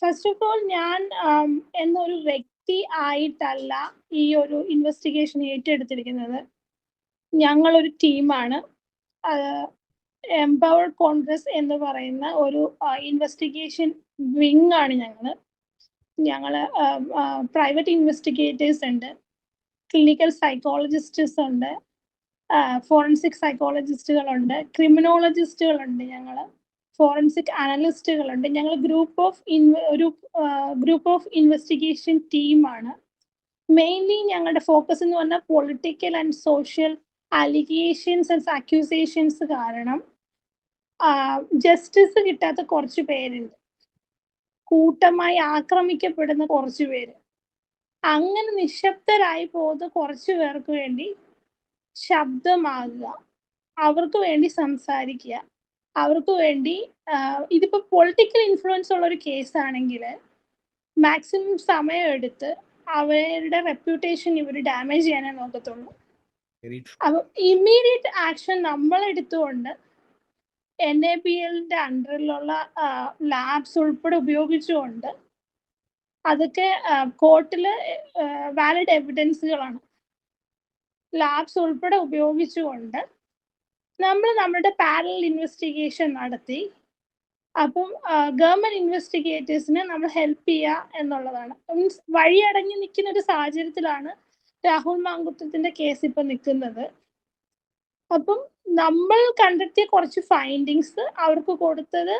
First of all ഞാൻ um, എന്നൊരു വ്യക്തി ആയിട്ടല്ല ഈ ഒരു ഇൻവെസ്റ്റിഗേഷൻ ഏറ്റെടുത്തിരിക്കുന്നത്. ഞങ്ങളൊരു ടീമാണ് എംപവേർഡ് കോൺഗ്രസ് എന്ന് പറയുന്ന ഒരു ഇൻവെസ്റ്റിഗേഷൻ വിങ് ആണ് ഞങ്ങൾ ഞങ്ങൾ പ്രൈവറ്റ് ഇൻവെസ്റ്റിഗേറ്റേഴ്സ് ഉണ്ട്. ക്ലിനിക്കൽ സൈക്കോളജിസ്റ്റ്സ് ഉണ്ട്. ഫോറൻസിക് സൈക്കോളജിസ്റ്റുകളുണ്ട് ക്രിമിനോളജിസ്റ്റുകളുണ്ട് ഞങ്ങൾ ഫോറൻസിക് അനലിസ്റ്റുകളുണ്ട് ഞങ്ങൾ ഗ്രൂപ്പ് ഓഫ് ഒരു ഗ്രൂപ്പ് ഓഫ് ഇൻവെസ്റ്റിഗേഷൻ ടീമാണ് മെയിൻലി ഞങ്ങളുടെ ഫോക്കസ് എന്ന് പറഞ്ഞാൽ political and social allegations and accusations കാരണം ജസ്റ്റിസ് കിട്ടാത്ത കുറച്ച് പേരുണ്ട്. കൂട്ടമായി ആക്രമിക്കപ്പെടുന്ന കുറച്ച് പേര്. അങ്ങനെ നിശബ്ദരായി പോകുന്ന കുറച്ച് പേർക്ക് വേണ്ടി ശബ്ദമാകുക. അവർക്ക് വേണ്ടി സംസാരിക്കുക. അവർക്ക് വേണ്ടി ഇതിപ്പോ പൊളിറ്റിക്കൽ ഇൻഫ്ലുവൻസ് ഉള്ള ഒരു കേസ് ആണെങ്കിൽ മാക്സിമം സമയം എടുത്ത് അവരുടെ റെപ്യൂട്ടേഷൻ ഇവർ ഡാമേജ് ചെയ്യാനേ നോക്കത്തുള്ളൂ. അപ്പൊ ഇമ്മീഡിയറ്റ് ആക്ഷൻ നമ്മൾ എടുത്തുകൊണ്ട് എൻ എ പി എല്ലിന്റെ അണ്ടറിലുള്ള ലാബ്സ് ഉൾപ്പെടെ ഉപയോഗിച്ചുകൊണ്ട് അതൊക്കെ കോർട്ടിൽ വാലിഡ് എവിഡൻസുകളാണ് ലാബ്സ് ഉൾപ്പെടെ ഉപയോഗിച്ചുകൊണ്ട് നമ്മൾ നമ്മളുടെ പാരലൽ ഇൻവെസ്റ്റിഗേഷൻ നടത്തി. അപ്പം ഗവൺമെന്റ് ഇൻവെസ്റ്റിഗേറ്റേഴ്സിന് നമ്മൾ ഹെൽപ്പ് ചെയ്യുക എന്നുള്ളതാണ്. മീൻസ് വഴിയടങ്ങി നിൽക്കുന്ന ഒരു സാഹചര്യത്തിലാണ് രാഹുൽ മാങ്കുട്ടത്തിന്റെ കേസ് ഇപ്പൊ നിൽക്കുന്നത്. അപ്പം നമ്മൾ കണ്ടെത്തിയ കുറച്ച് ഫൈൻഡിങ്സ് അവർക്ക് കൊടുത്തത്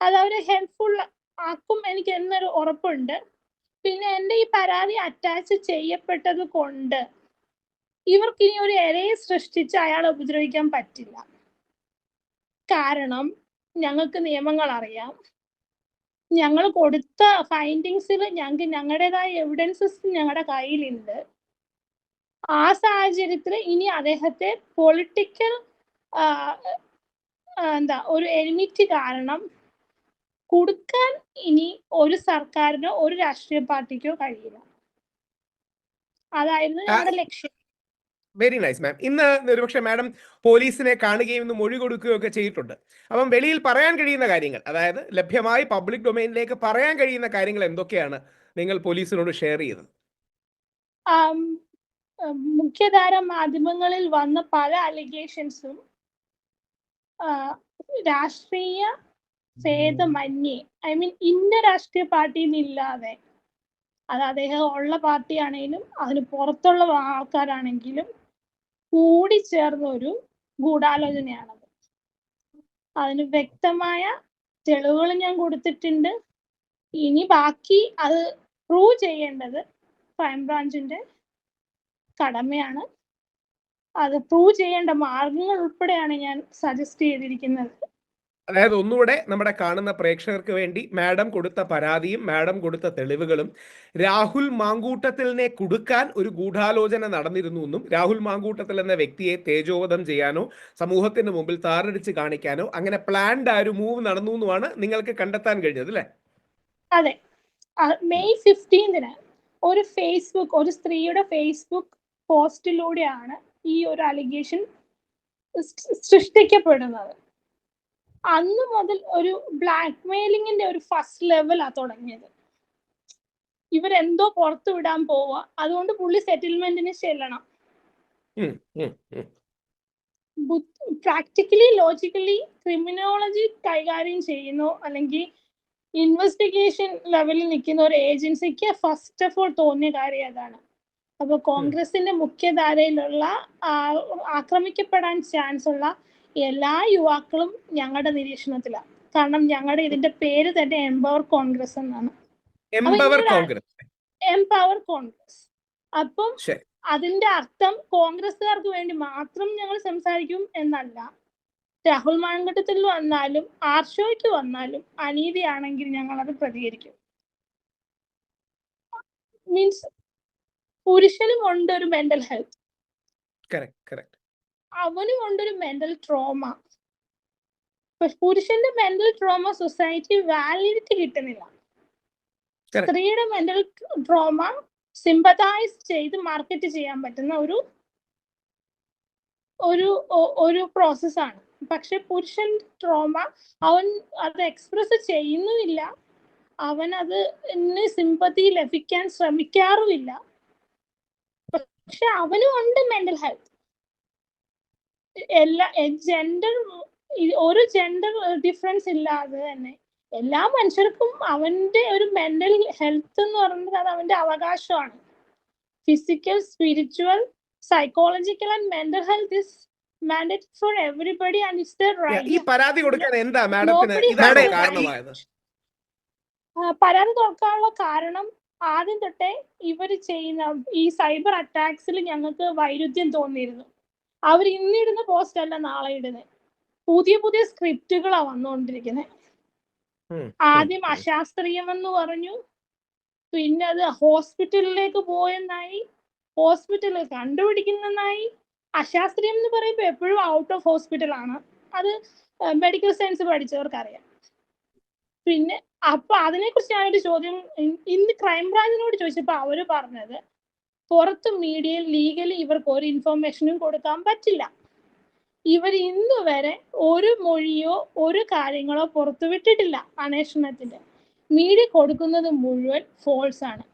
അത് അവരെ ഹെൽപ്ഫുൾ ആക്കും എനിക്ക് എന്നൊരു ഉറപ്പുണ്ട്. പിന്നെ എന്റെ ഈ പരാതി അറ്റാച്ച് ചെയ്യപ്പെട്ടത് കൊണ്ട് ഇവർക്ക് ഇനി ഒരു ഇരയെ സൃഷ്ടിച്ച് അയാളെ ഉപദ്രവിക്കാൻ പറ്റില്ല. കാരണം ഞങ്ങൾക്ക് നിയമങ്ങൾ അറിയാം ഞങ്ങൾ കൊടുത്ത ഫൈൻഡിങ്സിൽ ഞങ്ങൾക്ക് ഞങ്ങളുടേതായ എവിഡൻസസ് ഞങ്ങളുടെ കയ്യിലുണ്ട്. ആ സാഹചര്യത്തിൽ ഇനി അദ്ദേഹത്തെ പൊളിറ്റിക്കൽ എന്താ ഒരു എനിമിറ്റി കാരണം കൊടുക്കാൻ ഇനി ഒരു സർക്കാരിനോ ഒരു രാഷ്ട്രീയ പാർട്ടിക്കോ കഴിയില്ല. അതായിരുന്നു ഞങ്ങളുടെ ലക്ഷ്യം. വെരി നൈസ് മാം ഇന്ന് ഒരുപക്ഷെ മാഡം പോലീസിനെ കാണുകയും ഇന്ന് മൊഴി കൊടുക്കുകയും ഒക്കെ ചെയ്തിട്ടുണ്ട്. അപ്പം വെളിയിൽ പറയാൻ കഴിയുന്ന കാര്യങ്ങൾ അതായത് ലഭ്യമായി പബ്ലിക് ഡൊമൈനിലേക്ക് പറയാൻ കഴിയുന്ന കാര്യങ്ങൾ എന്തൊക്കെയാണ് നിങ്ങൾ പോലീസിനോട് ഷെയർ ചെയ്തത് മുഖ്യധാര മാധ്യമങ്ങളിൽ വന്ന പല അലിഗേഷൻസും രാഷ്ട്രീയ ഭേദമന്യേ ഐ മീൻ ഇന്ന രാഷ്ട്രീയ പാർട്ടിയിൽ ഇല്ലാതെ അത് അദ്ദേഹം ഉള്ള പാർട്ടിയാണെങ്കിലും അതിന് പുറത്തുള്ള ആൾക്കാരാണെങ്കിലും കൂടി ചേർന്ന ഒരു ഗൂഢാലോചനയാണത്. അതിന് വ്യക്തമായ തെളിവുകൾ ഞാൻ കൊടുത്തിട്ടുണ്ട്. ഇനി ബാക്കി അത് പ്രൂവ് ചെയ്യേണ്ടത് ക്രൈംബ്രാഞ്ചിന്റെ കടമയാണ്. അത് പ്രൂവ് ചെയ്യേണ്ട മാർഗങ്ങൾ ഉൾപ്പെടെയാണ് ഞാൻ സജസ്റ്റ് ചെയ്തിരിക്കുന്നത്. അതായത് ഒന്നുകൂടെ നമ്മുടെ കാണുന്ന പ്രേക്ഷകർക്ക് വേണ്ടി മാഡം കൊടുത്ത പരാതിയും മാഡം കൊടുത്ത തെളിവുകളും രാഹുൽ മാങ്കൂട്ടത്തിലിനെ കൊടുക്കാൻ ഒരു ഗൂഢാലോചന നടന്നിരുന്നു എന്നും രാഹുൽ മാങ്കൂട്ടത്തിൽ എന്ന വ്യക്തിയെ തേജോവധം ചെയ്യാനോ സമൂഹത്തിന് മുമ്പിൽ താറടിച്ച് കാണിക്കാനോ അങ്ങനെ പ്ലാൻഡ് ആ ഒരു മൂവ് നടന്നു എന്നുമാണ് നിങ്ങൾക്ക് കണ്ടെത്താൻ കഴിഞ്ഞത് അല്ലേ? അതെ. മെയ് ഫിഫ്റ്റീൻതിന് ഒരു ഫേസ്ബുക്ക് ഒരു സ്ത്രീയുടെ ഫേസ്ബുക്ക് പോസ്റ്റിലൂടെയാണ് ഈ ഒരു അലിഗേഷൻ സൃഷ്ടിക്കപ്പെടുന്നത്. അന്ന് മുതൽ ഒരു ബ്ലാക്ക് മെയിലിങ്ങിന്റെ ഒരു ഫസ്റ്റ് ലെവലാ തുടങ്ങിയത്. ഇവരെന്തോ പുറത്തു വിടാൻ പോവുക. അതുകൊണ്ട് പുള്ളി സെറ്റിൽമെന്റിന് ചെല്ലണം. പ്രാക്ടിക്കലി ലോജിക്കലി ക്രിമിനോളജി കൈകാര്യം ചെയ്യുന്നു. അല്ലെങ്കിൽ ഇൻവെസ്റ്റിഗേഷൻ ലെവലിൽ നിൽക്കുന്ന ഒരു ഏജൻസിക്ക് ഫസ്റ്റ് ഓഫ് ഓൾ തോന്നിയ കാര്യം അതാണ്. അപ്പൊ കോൺഗ്രസിന്റെ മുഖ്യധാരയിലുള്ള ആക്രമിക്കപ്പെടാൻ ചാൻസ് ഉള്ള എല്ലാ യുവാക്കളും ഞങ്ങളുടെ നിരീക്ഷണത്തിലാണ് കാരണം ഞങ്ങളുടെ ഇതിന്റെ പേര് തന്നെ എംപവർ കോൺഗ്രസ് എന്നാണ്. എംപവർ കോൺഗ്രസ് അപ്പം അതിന്റെ അർത്ഥം കോൺഗ്രസ്സുകാർക്ക് വേണ്ടി മാത്രം ഞങ്ങൾ സംസാരിക്കും എന്നല്ല. രാഹുൽ മാങ്കട്ടത്തിൽ വന്നാലും ആർഷോയ്ക്ക് വന്നാലും അനീതിയാണെങ്കിൽ ഞങ്ങൾ അത് പ്രതികരിക്കും. മീൻസ് പുരുഷനും ഉണ്ട് ഒരു മെന്റൽ ഹെൽത്ത് കറക്റ്റ് കറക്റ്റ് അവനും ഉണ്ടൊരു ഒരു മെന്റൽ ട്രോമ പുരുഷന്റെ മെന്റൽ ട്രോമ സൊസൈറ്റി വാലിഡിറ്റി കിട്ടുന്നില്ല. സ്ത്രീയുടെ മെന്റൽ ട്രോമ സിമ്പതൈസ് ചെയ്ത് മാർക്കറ്റ് ചെയ്യാൻ പറ്റുന്ന ഒരു ഒരു ഒരു ഒരു പ്രോസസ്സാണ് പക്ഷെ പുരുഷൻ ട്രോമ അവൻ അത് എക്സ്പ്രസ് ചെയ്യുന്നുമില്ല. അവൻ അത് സിമ്പതി ലഭിക്കാൻ ശ്രമിക്കാറുമില്ല. പക്ഷെ അവനും ഉണ്ട് മെന്റൽ ഹെൽത്ത് എല്ലാ ജെൻഡർ ഒരു ജെൻഡർ ഡിഫറൻസ് ഇല്ലാതെ തന്നെ. എല്ലാ മനുഷ്യർക്കും അവന്റെ ഒരു മെന്റൽ ഹെൽത്ത് എന്ന് പറയുന്നത് അത് അവന്റെ അവകാശമാണ്. Physical spiritual psychological and mental health is mandate for everybody and it's the ഈ പരാതി കൊടുക്കാൻ എന്താ മാഡത്തിന് Nobody ഇതാണ് has- കാരണമായത്? പരാതി തുറക്കാനുള്ള കാരണം ആദ്യം തൊട്ടേ ഇവർ ചെയ്യുന്ന ഈ സൈബർ അറ്റാക്സിൽ ഞങ്ങൾക്ക് വൈരുദ്ധ്യം തോന്നിയിരുന്നു. അവർ ഇന്നിടുന്ന പോസ്റ്റ് അല്ല നാളെ ഇടുന്നത് പുതിയ പുതിയ സ്ക്രിപ്റ്റുകളാ വന്നുകൊണ്ടിരിക്കുന്നത് ആദ്യം അശാസ്ത്രീയമെന്ന് പറഞ്ഞു. പിന്നെ അത് ഹോസ്പിറ്റലിലേക്ക് പോയെന്നായി. ഹോസ്പിറ്റൽ കണ്ടുപിടിക്കുന്നെന്നായി. അശാസ്ത്രീയം എന്ന് പറയുമ്പോൾ എപ്പോഴും ഔട്ട് ഓഫ് ഹോസ്പിറ്റൽ ആണ്. അത് മെഡിക്കൽ സയൻസ് പഠിച്ചവർക്കറിയാം. പിന്നെ അപ്പൊ അതിനെക്കുറിച്ച് ഞാനൊരു ചോദ്യം ഇന്ന് ക്രൈംബ്രാഞ്ചിനോട് ചോദിച്ചപ്പോൾ അവർ പറഞ്ഞത് പുറത്ത് മീഡിയയിൽ ലീഗലി ഇവർക്ക് ഒരു ഇൻഫർമേഷനും കൊടുക്കാൻ പറ്റില്ല. ഇവർ ഇന്നു വരെ ഒരു മൊഴിയോ ഒരു കാര്യങ്ങളോ പുറത്തു വിട്ടിട്ടില്ല അന്വേഷണത്തിന്റെ മീഡിയ കൊടുക്കുന്നത് മുഴുവൻ ഫോൾസ് ആണ്.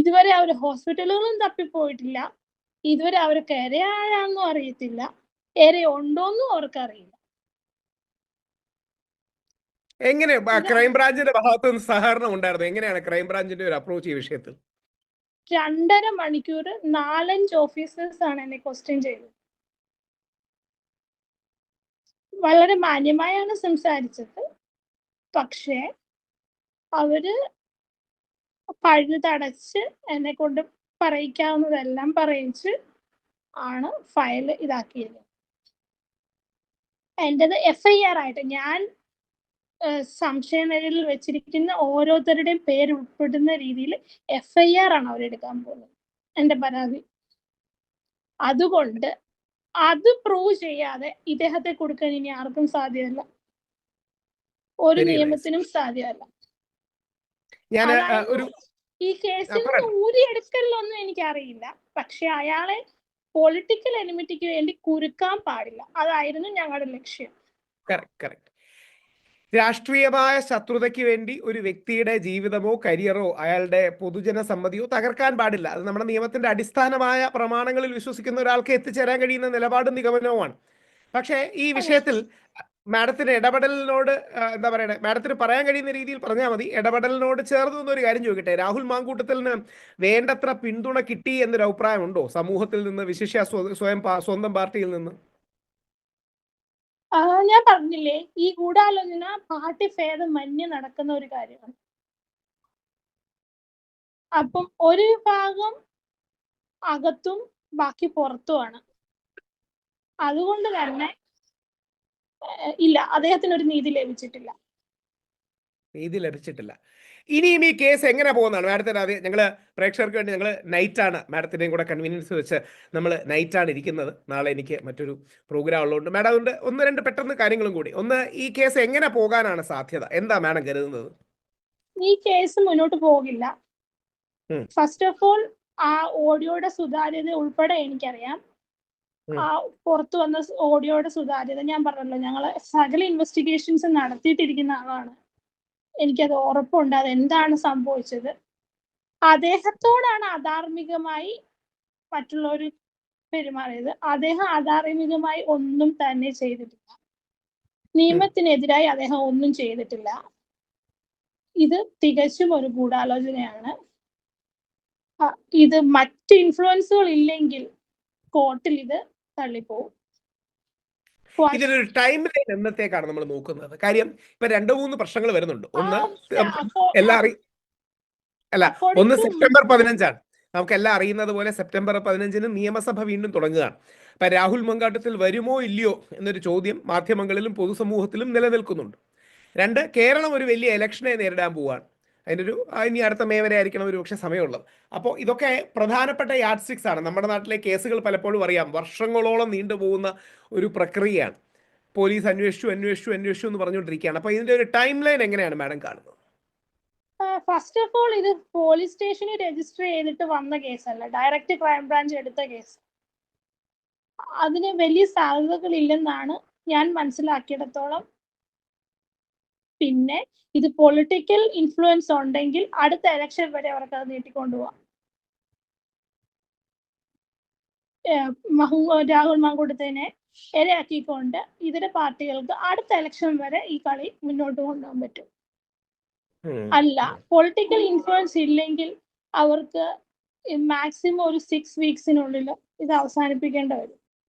ഇതുവരെ അവർ ഹോസ്പിറ്റലുകളും തപ്പിപ്പോയിട്ടില്ല. ഇതുവരെ അവർക്ക് ഇരയാഴാന്നും അറിയത്തില്ല. എര ഉണ്ടോന്നും അവർക്കറിയില്ല. എങ്ങനെ ക്രൈംബ്രാഞ്ചിന്റെ ഭാഗത്ത് നിന്ന് സഹകരണം ഉണ്ടായിരുന്നു? എങ്ങനെയാണ് ക്രൈംബ്രാഞ്ചിന്റെ ഒരു അപ്രോച്ച് ഈ വിഷയത്തിൽ? രണ്ടര മണിക്കൂർ നാലഞ്ച് ഓഫീസേഴ്സ് ആണ് എന്നെ ക്വസ്റ്റ്യൻ ചെയ്തത്. വളരെ മാന്യമായാണ് സംസാരിച്ചത്. പക്ഷേ അവർ പഴുതടച്ച് എന്നെ കൊണ്ട് പറയിക്കാവുന്നതെല്ലാം പറയിച്ച് ആണ് ഫയൽ ഇതാക്കിയത്. എന്റെത് എഫ് ഐ ആർ ആയിട്ട് ഞാൻ സംശയനിഴലിൽ വെച്ചിരിക്കുന്ന ഓരോരുത്തരുടെയും പേര് ഉൾപ്പെടുന്ന രീതിയിൽ എഫ് ഐ ആർ ആണ് അവരെടുക്കാൻ പോകുന്നത്. എന്റെ പരാതി. അതുകൊണ്ട് അത് പ്രൂവ് ചെയ്യാതെ ഇദ്ദേഹത്തെ കൊടുക്കാൻ ഇനി ആർക്കും സാധ്യമല്ല. ഒരു നിയമത്തിനും സാധ്യമല്ല. ഈ കേസിൽ ഊരി നിന്ന് ഊരിയെടുക്കലൊന്നും എനിക്കറിയില്ല. പക്ഷെ അയാളെ പൊളിറ്റിക്കൽ എനിമിറ്റിക്ക് വേണ്ടി കുരുക്കാൻ പാടില്ല. അതായിരുന്നു ഞങ്ങളുടെ ലക്ഷ്യം. കറക്റ്റ് കറക്റ്റ് രാഷ്ട്രീയമായ ശത്രുതയ്ക്ക് വേണ്ടി ഒരു വ്യക്തിയുടെ ജീവിതമോ കരിയറോ അയാളുടെ പൊതുജന സമ്മതിയോ തകർക്കാൻ പാടില്ല. അത് നമ്മുടെ നിയമത്തിന്റെ അടിസ്ഥാനമായ പ്രമാണങ്ങളിൽ വിശ്വസിക്കുന്ന ഒരാൾക്ക് എത്തിച്ചേരാൻ കഴിയുന്ന നിലപാടും നിഗമനവുമാണ്. പക്ഷേ ഈ വിഷയത്തിൽ മാഡത്തിന് ഇടപെടലിനോട് എന്താ പറയണേ മാഡത്തിന് പറയാൻ കഴിയുന്ന രീതിയിൽ പറഞ്ഞാൽ മതി. ഇടപെടലിനോട് ചേർന്ന് നിന്നൊരു കാര്യം ചോദിക്കട്ടെ. രാഹുൽ മാങ്കൂട്ടത്തിന് വേണ്ടത്ര പിന്തുണ കിട്ടി എന്നൊരു അഭിപ്രായമുണ്ടോ? സമൂഹത്തിൽ നിന്ന് വിശിഷ്യ സ്വയം സ്വന്തം പാർട്ടിയിൽ നിന്ന്? ഞാൻ പറഞ്ഞില്ലേ ഈ ഗൂഢാലോചന പാർട്ടി ഭേദം മഞ്ഞ് നടക്കുന്ന ഒരു കാര്യമാണ്. അപ്പം ഒരു ഭാഗം അകത്തും ബാക്കി പുറത്തുമാണ്. അതുകൊണ്ട് തന്നെ ഇല്ല അദ്ദേഹത്തിന് ഒരു നീതി ലഭിച്ചിട്ടില്ല. നീതി ലഭിച്ചിട്ടില്ല. ഇനിയും ഈ കേസ് എങ്ങനെ പോകുന്നതാണ്? മാഡത്തിന് അത് ഞങ്ങൾ പ്രേക്ഷകർക്ക് വേണ്ടി ഞങ്ങൾ നൈറ്റാണ് മാഡത്തിന്റെയും കൂടെ കൺവീനിയൻസ് വെച്ച് നമ്മൾ നൈറ്റാണ് ഇരിക്കുന്നത്. നാളെ എനിക്ക് മറ്റൊരു പ്രോഗ്രാം ഉള്ളതുകൊണ്ട് മാഡം അതുകൊണ്ട് ഒന്ന് രണ്ട് പെട്ടെന്ന് കാര്യങ്ങളും കൂടി. ഒന്ന് ഈ കേസ് എങ്ങനെ പോകാനാണ് സാധ്യത? എന്താ മാഡം കരുതുന്നത്? ഈ കേസ് മുന്നോട്ട് പോകില്ല. ഫസ്റ്റ് ഓഫ് ഓൾ ആ ഓഡിയോയുടെ സുതാര്യത ഉൾപ്പെടെ എനിക്കറിയാം. ആ പുറത്തു വന്ന ഓഡിയോയുടെ സുതാര്യത ഞാൻ പറഞ്ഞല്ലോ ഞങ്ങൾ സകല ഇൻവെസ്റ്റിഗേഷൻസ് നടത്തിയിട്ടിരിക്കുന്ന ആളാണ്. എനിക്കത് ഉറപ്പുണ്ട്. അത് എന്താണ് സംഭവിച്ചത്? അദ്ദേഹത്തോടാണ് അധാർമികമായി മറ്റുള്ളവർ പെരുമാറിയത്. അദ്ദേഹം അധാർമികമായി ഒന്നും തന്നെ ചെയ്തിട്ടില്ല. നിയമത്തിനെതിരായി അദ്ദേഹം ഒന്നും ചെയ്തിട്ടില്ല. ഇത് തികച്ചും ഒരു ഗൂഢാലോചനയാണ്. ഇത് മറ്റ് ഇൻഫ്ലുവൻസുകൾ ഇല്ലെങ്കിൽ കോർട്ടിൽ ഇത് തള്ളിപ്പോവും. ഇതിനൊരു ടൈം ലൈൻ എന്നത്തേക്കാണ് നമ്മൾ നോക്കുന്നത്? കാര്യം ഇപ്പൊ രണ്ടു മൂന്ന് പ്രശ്നങ്ങൾ വരുന്നുണ്ട്. ഒന്ന് എല്ലാം അറി അല്ല ഒന്ന് സെപ്റ്റംബർ പതിനഞ്ചാണ്. നമുക്ക് എല്ലാം അറിയുന്നത് പോലെ സെപ്റ്റംബർ പതിനഞ്ചിന് നിയമസഭ വീണ്ടും തുടങ്ങുകയാണ്. അപ്പൊ രാഹുൽ മങ്കാട്ടത്തിൽ വരുമോ ഇല്ലയോ എന്നൊരു ചോദ്യം മാധ്യമങ്ങളിലും പൊതുസമൂഹത്തിലും നിലനിൽക്കുന്നുണ്ട്. രണ്ട് കേരളം ഒരു വലിയ ഇലക്ഷനെ നേരിടാൻ പോവുകയാണ് അതിന്റെ ഒരു ഇനി അടുത്ത മേ വരെ ആയിരിക്കണം ഒരു പക്ഷേ സമയമുള്ളത്. അപ്പോൾ ഇതൊക്കെ പ്രധാനപ്പെട്ട യാഡ് സ്റ്റിക്സ് ആണ്. നമ്മുടെ നാട്ടിലെ കേസുകൾ പലപ്പോഴും അറിയാം. വർഷങ്ങളോളം നീണ്ടുപോകുന്ന ഒരു പ്രക്രിയയാണ്. പോലീസ് അന്വേഷിച്ചു അന്വേഷിച്ചു അന്വേഷിച്ചു എന്ന് പറഞ്ഞുകൊണ്ടിരിക്കുകയാണ്. അപ്പോൾ ഇതിന്റെ ഒരു ടൈം ലൈൻ എങ്ങനെയാണ് മാഡം കാണുന്നത്? ഫസ്റ്റ് ഓഫ് ഓൾ ഇത് പോലീസ് സ്റ്റേഷനിൽ രജിസ്റ്റർ ചെയ്തിട്ട് വന്ന കേസല്ല. ഡയറക്റ്റ് ക്രൈം ബ്രാഞ്ച് എടുത്ത കേസ്. അതിന് വലിയ സാധ്യതകൾ ഇല്ലെന്നാണ് ഞാൻ മനസ്സിലാക്കിയിടത്തോളം പിന്നെ ഇത് പൊളിറ്റിക്കൽ ഇൻഫ്ലുവൻസ് ഉണ്ടെങ്കിൽ അടുത്ത ഇലക്ഷൻ വരെ അവർക്ക് അത് നീട്ടിക്കൊണ്ടുപോകാം മഹു- രാഹുൽ മാങ്കൂട്ടത്തിനെ ഇരയാക്കിക്കൊണ്ട് ഇതര പാർട്ടികൾക്ക് അടുത്ത ഇലക്ഷൻ വരെ ഈ കളി മുന്നോട്ട് കൊണ്ടുപോകാൻ പറ്റും. അല്ല പൊളിറ്റിക്കൽ ഇൻഫ്ലുവൻസ് ഇല്ലെങ്കിൽ അവർക്ക് മാക്സിമം ഒരു സിക്സ് വീക്സിനുള്ളിൽ ഇത് അവസാനിപ്പിക്കേണ്ടി വരും.